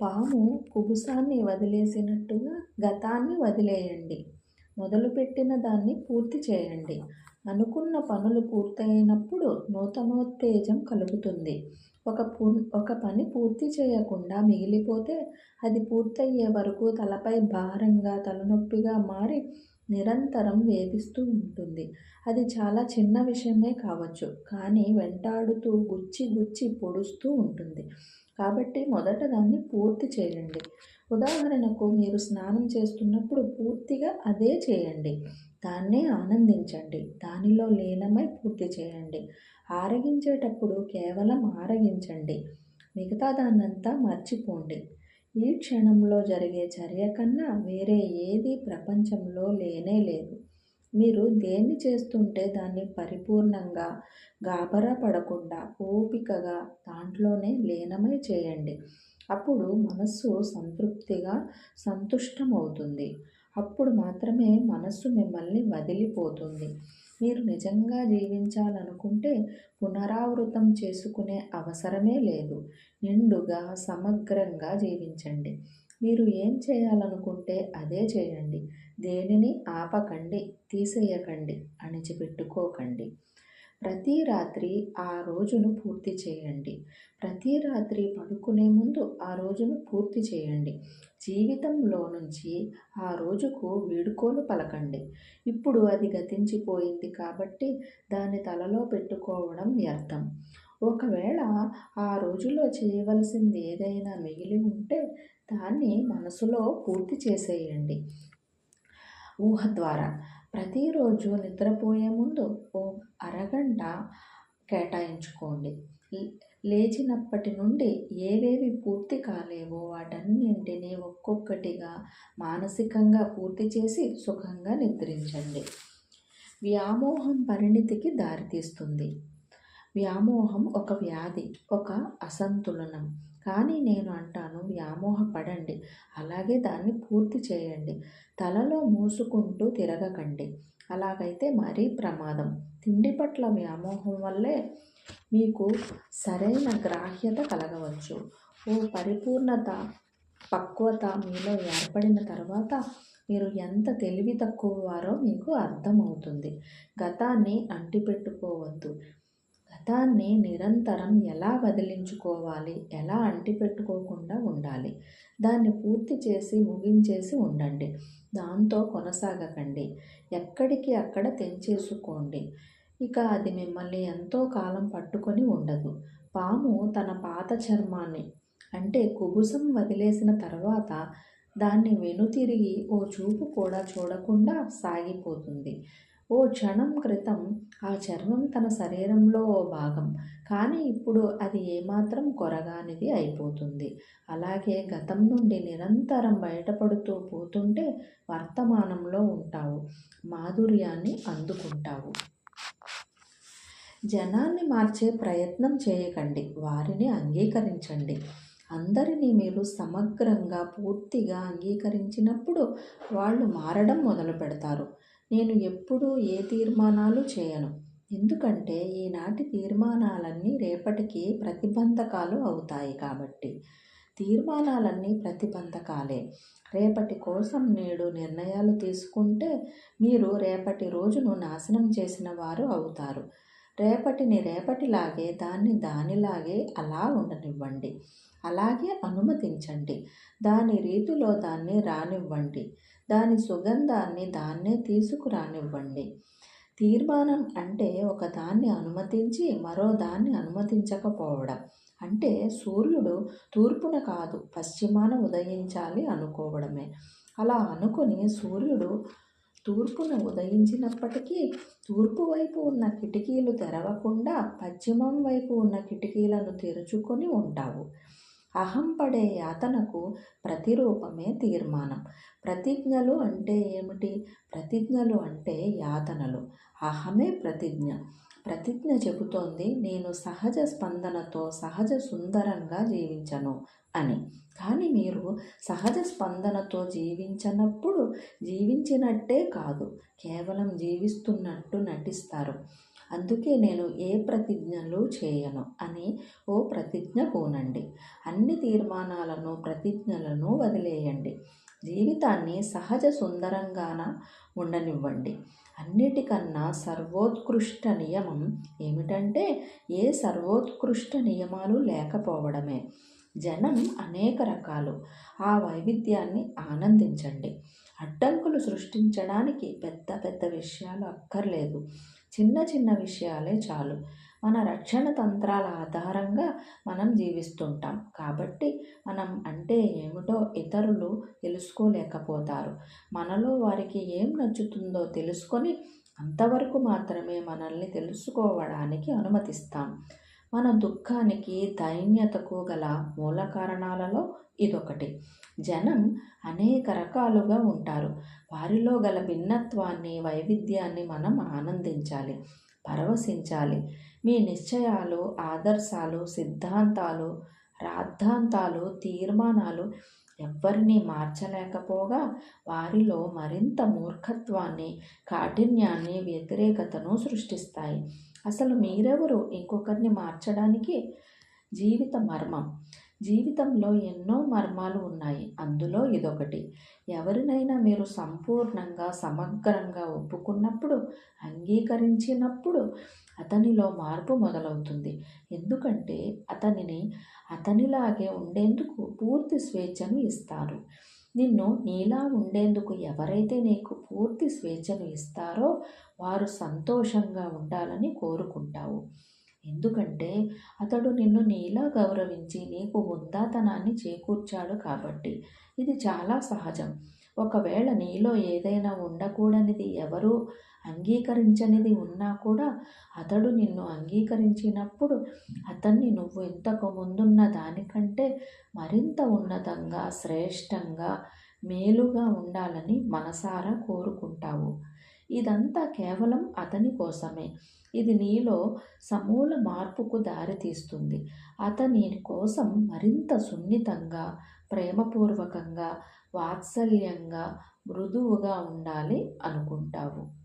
పాము కుబుసాన్ని వదిలేసినట్టుగా గతాన్ని వదిలేయండి. మొదలుపెట్టిన దాన్ని పూర్తి చేయండి. అనుకున్న పనులు పూర్తయినప్పుడు నూతనోత్తేజం కలుగుతుంది. ఒక పూ ఒక పని పూర్తి చేయకుండా మిగిలిపోతే అది పూర్తయ్యే వరకు తలపై భారంగా తలనొప్పిగా మారి నిరంతరం వేధిస్తూ ఉంటుంది. అది చాలా చిన్న విషయమే కావచ్చు కానీ వెంటాడుతూ గుచ్చి గుచ్చి పొడుస్తూ ఉంటుంది. కాబట్టి మొదట దాన్ని పూర్తి చేయండి. ఉదాహరణకు మీరు స్నానం చేస్తున్నప్పుడు పూర్తిగా అదే చేయండి. దాన్నే ఆనందించండి. దానిలో లీనమై పూర్తి చేయండి. ఆరగించేటప్పుడు కేవలం ఆరగించండి. మిగతా దాన్నంతా మర్చిపోండి. ఈ క్షణంలో జరిగే చర్య కన్నా వేరే ఏది ప్రపంచంలో లేనే లేదు. మీరు దేన్ని చేస్తుంటే దాన్ని పరిపూర్ణంగా గాబరా పడకుండా ఓపికగా దాంట్లోనే లీనమై చేయండి. అప్పుడు మనస్సు సంతృప్తిగా సంతుష్టమవుతుంది. అప్పుడు మాత్రమే మనస్సు మిమ్మల్ని వదిలిపోతుంది. మీరు నిజంగా జీవించాలనుకుంటే పునరావృతం చేసుకునే అవసరమే లేదు. నిండుగా సమగ్రంగా జీవించండి. మీరు ఏం చేయాలనుకుంటే అదే చేయండి. దేనిని ఆపకండి తీసేయకండి అణిచిపెట్టుకోకండి. ప్రతి రాత్రి ఆ రోజును పూర్తి చేయండి. ప్రతి రాత్రి పడుకునే ముందు ఆ రోజును పూర్తి చేయండి. జీవితంలో నుంచి ఆ రోజుకు వీడుకోలు పలకండి. ఇప్పుడు అది గతించిపోయింది కాబట్టి దాన్ని తలలో పెట్టుకోవడం వ్యర్థం. ఒకవేళ ఆ రోజులో చేయవలసింది ఏదైనా మిగిలి ఉంటే దాన్ని మనసులో పూర్తి చేసేయండి. ఊహ ద్వారా ప్రతిరోజు నిద్రపోయే ముందు ఓ అరగంట కేటాయించుకోండి. లేచినప్పటి నుండి ఏవేవి పూర్తి కాలేవో వాటన్నింటినీ ఒక్కొక్కటిగా మానసికంగా పూర్తి చేసి సుఖంగా నిద్రించండి. వ్యామోహం పరిణితికి దారితీస్తుంది. వ్యామోహం ఒక వ్యాధి ఒక అసంతులనం. కానీ నేను అంటాను వ్యామోహపడండి. అలాగే దాన్ని పూర్తి చేయండి. తలలో మూసుకుంటూ తిరగకండి. అలాగైతే మరీ ప్రమాదం. తిండి పట్ల వ్యామోహం వల్లే మీకు సరైన గ్రాహ్యత కలగవచ్చు. ఓ పరిపూర్ణత పక్వత మీలో ఏర్పడిన తర్వాత మీరు ఎంత తెలివి తక్కువ వారో మీకు అర్థమవుతుంది. గతాన్ని అంటిపెట్టుకోవద్దు. వ్యర్థాన్ని నిరంతరం ఎలా వదిలించుకోవాలి ఎలా అంటిపెట్టుకోకుండా ఉండాలి. దాన్ని పూర్తి చేసి ముగించేసి ఉండండి. దాంతో కొనసాగకండి. ఎక్కడికి అక్కడ తెంచేసుకోండి. ఇక అది మిమ్మల్ని ఎంతో కాలం పట్టుకొని ఉండదు. పాము తన పాత చర్మాన్ని అంటే కుబుసం వదిలేసిన తర్వాత దాన్ని వెనుతిరిగి ఓ చూపు కూడా చూడకుండా సాగిపోతుంది. ఓ క్షణం క్రితం ఆ చర్మం తన శరీరంలో ఓ భాగం. కానీ ఇప్పుడు అది ఏమాత్రం కొరగానిది అయిపోతుంది. అలాగే గతం నుండి నిరంతరం బయటపడుతూ పోతుంటే వర్తమానంలో ఉంటావు. మాధుర్యాన్ని అందుకుంటావు. జనాన్ని మార్చే ప్రయత్నం చేయకండి. వారిని అంగీకరించండి. అందరినీ మీరు సమగ్రంగా పూర్తిగా అంగీకరించినప్పుడు వాళ్ళు మారడం మొదలు పెడతారు నేను ఎప్పుడూ ఏ తీర్మానాలు చేయను. ఎందుకంటే ఈనాటి తీర్మానాలన్నీ రేపటికి ప్రతిబంధకాలు అవుతాయి కాబట్టి. తీర్మానాలన్నీ ప్రతిబంధకాలే. రేపటి కోసం నేడు నిర్ణయాలు తీసుకుంటే మీరు రేపటి రోజును నాశనం చేసిన వారు అవుతారు. రేపటిని రేపటిలాగే దాన్ని దానిలాగే అలా ఉండనివ్వండి. అలాగే అనుమతించండి. దాని రీతిలో దాన్ని రానివ్వండి. దాని సుగంధాన్ని దాన్నే తీసుకురానివ్వండి. తీర్మానం అంటే ఒక దాన్ని అనుమతించి మరో దాన్ని అనుమతించకపోవడం. అంటే సూర్యుడు తూర్పున కాదు పశ్చిమాన ఉదయించాలి అనుకోవడమే. అలా అనుకుని సూర్యుడు తూర్పున ఉదయించినప్పటికీ తూర్పు వైపు ఉన్న కిటికీలు తెరవకుండా పశ్చిమం వైపు ఉన్న కిటికీలను తెరుచుకొని ఉంటావు. అహం పడే యాతనకు ప్రతిరూపమే తీర్మానం. ప్రతిజ్ఞలు అంటే ఏమిటి? ప్రతిజ్ఞలు అంటే యాతనలు. అహమే ప్రతిజ్ఞ. ప్రతిజ్ఞ చెబుతోంది నేను సహజ స్పందనతో సహజ సుందరంగా జీవించను అని. కానీ మీరు సహజ స్పందనతో జీవించనప్పుడు జీవించినట్టే కాదు కేవలం జీవిస్తున్నట్టు నటిస్తారు. అందుకే నేను ఏ ప్రతిజ్ఞలు చేయను అని ఓ ప్రతిజ్ఞ పూనండి అన్ని తీర్మానాలను ప్రతిజ్ఞలను వదిలేయండి. జీవితాన్ని సహజ సుందరంగాన ఉండనివ్వండి. అన్నిటికన్నా సర్వోత్కృష్ట నియమం ఏమిటంటే ఏ సర్వోత్కృష్ట నియమాలు లేకపోవడమే. జనం అనేక రకాలు. ఆ వైవిధ్యాన్ని ఆనందించండి. అడ్డంకులు సృష్టించడానికి పెద్ద పెద్ద విషయాలు అక్కర్లేదు. చిన్న చిన్న విషయాలే చాలు. మన రక్షణ తంత్రాల ఆధారంగా మనం జీవిస్తుంటాం. కాబట్టి మనం అంటే ఏమిటో ఇతరులు తెలుసుకోలేకపోతారు. మనలో వారికి ఏం నచ్చుతుందో తెలుసుకొని అంతవరకు మాత్రమే మనల్ని తెలుసుకోవడానికి అనుమతిస్తాం. మన దుఃఖానికి దైన్యతకు గల మూల కారణాలలో ఇదొకటి. జనం అనేక రకాలుగా ఉంటారు. వారిలో గల భిన్నత్వాన్ని వైవిధ్యాన్ని మనం ఆనందించాలి పరవశించాలి. మీ నిశ్చయాలు ఆదర్శాలు సిద్ధాంతాలు రాద్ధాంతాలు తీర్మానాలు ఎవ్వరినీ మార్చలేకపోగా వారిలో మరింత మూర్ఖత్వాన్ని కాఠిన్యాన్ని వ్యతిరేకతను సృష్టిస్తాయి. అసలు మీరెవరు? ఇంకొకరిని మార్చడానికి జీవిత మర్మం. జీవితంలో ఎన్నో మర్మాలు ఉన్నాయి. అందులో ఇదొకటి. ఎవరినైనా మీరు సంపూర్ణంగా సమగ్రంగా ఒప్పుకున్నప్పుడు అంగీకరించినప్పుడు అతనిలో మార్పు మొదలవుతుంది. ఎందుకంటే అతనిని అతనిలాగే ఉండేందుకు పూర్తి స్వేచ్ఛను ఇస్తారు. నిన్ను నీలా ఉండేందుకు ఎవరైతే నీకు పూర్తి స్వేచ్ఛను ఇస్తారో వారు సంతోషంగా ఉండాలని కోరుకుంటావు. ఎందుకంటే అతడు నిన్ను నీలా గౌరవించి నీకు హుందాతనాన్ని చేకూర్చాడు కాబట్టి. ఇది చాలా సహజం. ఒకవేళ నీలో ఏదైనా ఉండకూడనిది ఎవరు అంగీకరించనిది ఉన్నా కూడా అతడు నిన్ను అంగీకరించినప్పుడు అతన్ని నువ్వు ఇంతకు ముందున్న దానికంటే మరింత ఉన్నతంగా శ్రేష్టంగా మేలుగా ఉండాలని మనసారా కోరుకుంటావు. ఇదంతా కేవలం అతని కోసమే. ఇది నీలో సమూల మార్పుకు దారితీస్తుంది. అతని కోసం మరింత సున్నితంగా ప్రేమపూర్వకంగా వాత్సల్యంగా మృదువుగా ఉండాలి అనుకుంటావు.